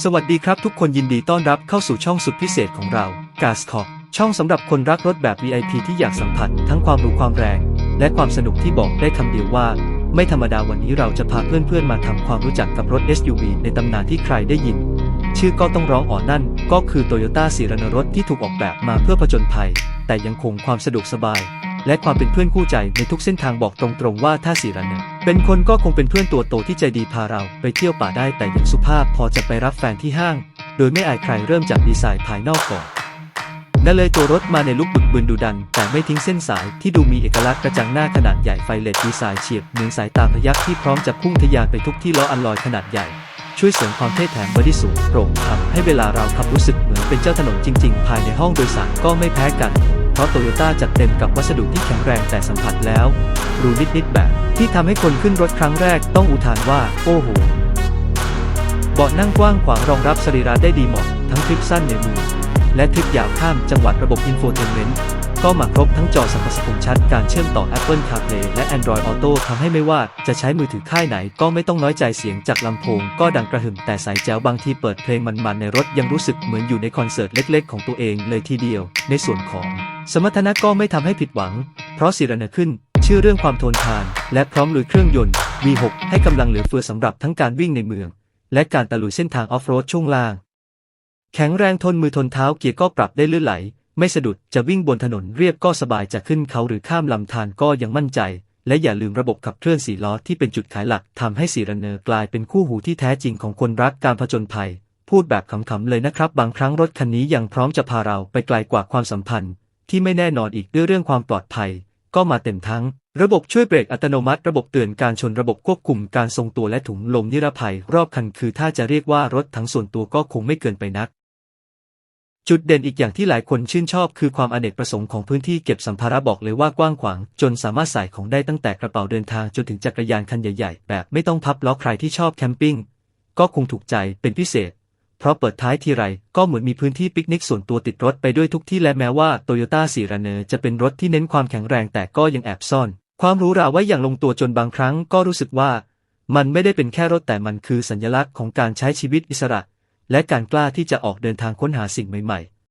สวัสดีครับทุกคนยินดีต้อนรับเข้าสู่ช่องสุดพิเศษของเรา g a s c o ช่องสำหรับคนรักรถแบบ VIP ที่อยากสัมผัส ทั้งความรู้ความแรง และความสนุกที่บอกได้คำเดียวว่า ไม่ธรรมดาวันนี้เราจะพาเพื่อนๆมาทำความรู้จักกับรถ SUV ในตำนานที่ใครได้ยิน ชื่อก็ต้องร้องอ่อนนั่น ก็คือ Toyota สีรนรถที่ถูกออกแบบมาเพื่อผจญภัย แต่ยังคงความสะดวกสบาย และความเป็นเพื่อนคู่ใจในทุกเส้นทางบอกตรงๆว่าถ้าสีรันเนอร์เป็นคนก็คงเป็นเพื่อนตัวโตที่ใจดีพาเราไปเที่ยวป่าได้แต่ยังสุภาพพอจะไปรับแฟนที่ห้าง โดยไม่อายใครเริ่มจากดีไซน์ภายนอกก่อนนั่นเลยตัวรถมาในลุคบึกบึนดุดัน แต่ไม่ทิ้งเส้นสายที่ดูมีเอกลักษณ์กระจังหน้าขนาดใหญ่ไฟเลดดีไซน์เฉียบเหมือนสายตาพยักที่พร้อมจะพุ่งทะยานไปทุกที่ล้ออัลลอยขนาดใหญ่ ช่วยเสริมความเท่แถมบอดี้สูงโปร่งทำให้เวลาเราขับรู้สึกเหมือนเป็นเจ้าถนนจริง ๆ ภายในห้องโดยสารก็ไม่แพ้กัน เพราะโตโยต้าจัดเต็มกับวัสดุที่แข็งแรงแต่สัมผัสแล้วรู้นิดๆแบบ ที่ทำให้คนขึ้นรถครั้งแรกต้องอุทานว่า โอ้โหเบาะนั่งกว้างขวางรองรับสรีระได้ดีเหมาะ ทั้งทริปสั้นในมือและทริปยาวข้ามจังหวัดระบบอินโฟเทนเมนต์ ก็มาครบทั้งจอสัมผัสคมชัดการเชื่อมต่อ Apple CarPlay และ Android Auto ทำให้ไม่ว่าจะใช้มือถือค่ายไหนก็ไม่ต้องน้อยใจเสียงจากลำโพง ก็ดังกระหึ่มแต่สายแจ๋วบางทีเปิดเพลงมันๆในรถยังรู้สึกเหมือนอยู่ในคอนเสิร์ตเล็กๆ ของตัวเองเลยทีเดียว ในส่วนของ สมรรถนะก็ไม่ทำให้ผิดหวัง เพราะสิรณะขึ้น ชื่อเรื่องความทนทาน และพร้อมลุยเครื่องยนต์ V6 ให้กำลังเหลือเฟือสำหรับทั้งการวิ่งในเมือง และการตะลุยเส้นทางออฟโรดช่วงล่าง แข็งแรงทนมือทนเท้าเกียร์ก็ปรับได้ลื่นไหล ไม่สะดุดจะวิ่งบนถนนเรียบก็สบายจะขึ้นเขาหรือข้ามลำธารก็ยังมั่นใจ และอย่าลืมระบบขับเคลื่อนสี่ล้อที่เป็นจุดขายหลักทำให้สีรันเนอร์กลายเป็นคู่หูที่แท้จริงของคนรักการผจญภัย พูดแบบขำๆเลยนะครับ บางครั้งรถคันนี้ยังพร้อมจะพาเราไปไกลกว่าความสัมพันธ์ ที่ไม่แน่นอนอีกด้วยเรื่องความปลอดภัย ก็มาเต็มทั้ง ระบบช่วยเบรกอัตโนมัติ ระบบเตือนการชนระบบควบคุมการทรงตัวและถุงลมนิรภัย รอบคันคือถ้าจะเรียกว่ารถทั้งส่วนตัวก็คงไม่เกินไปนัก จุดเด่นอีกอย่างที่หลายคนชื่นชอบคือความอเนกประสงค์ของพื้นที่เก็บสัมภาระบอกเลยว่ากว้างขวาง จนสามารถใส่ของได้ตั้งแต่กระเป๋าเดินทางจนถึงจักรยานคันใหญ่ๆ แบบไม่ต้องพับล้อใครที่ชอบแคมปิ้งก็คงถูกใจเป็นพิเศษ เพราะเปิดท้ายทีไรก็เหมือนมีพื้นที่ปิกนิกส่วนตัวติดรถไปด้วยทุกที่และแม้ว่า Toyota 4 r u n n e r จะเป็นรถที่เน้นความแข็งแรงแต่ก็ยังแอบซ่อน ความหรู้ราไว้อย่างลงตัวจนบางครั้งก็รู้สึกว่า มันไม่ได้เป็นแค่รถแต่มันคือสัญลักษณ์ของการใช้ชีวิตอิสระ และการกล้าที่จะออกเดินทางค้นหาสิ่งใหม่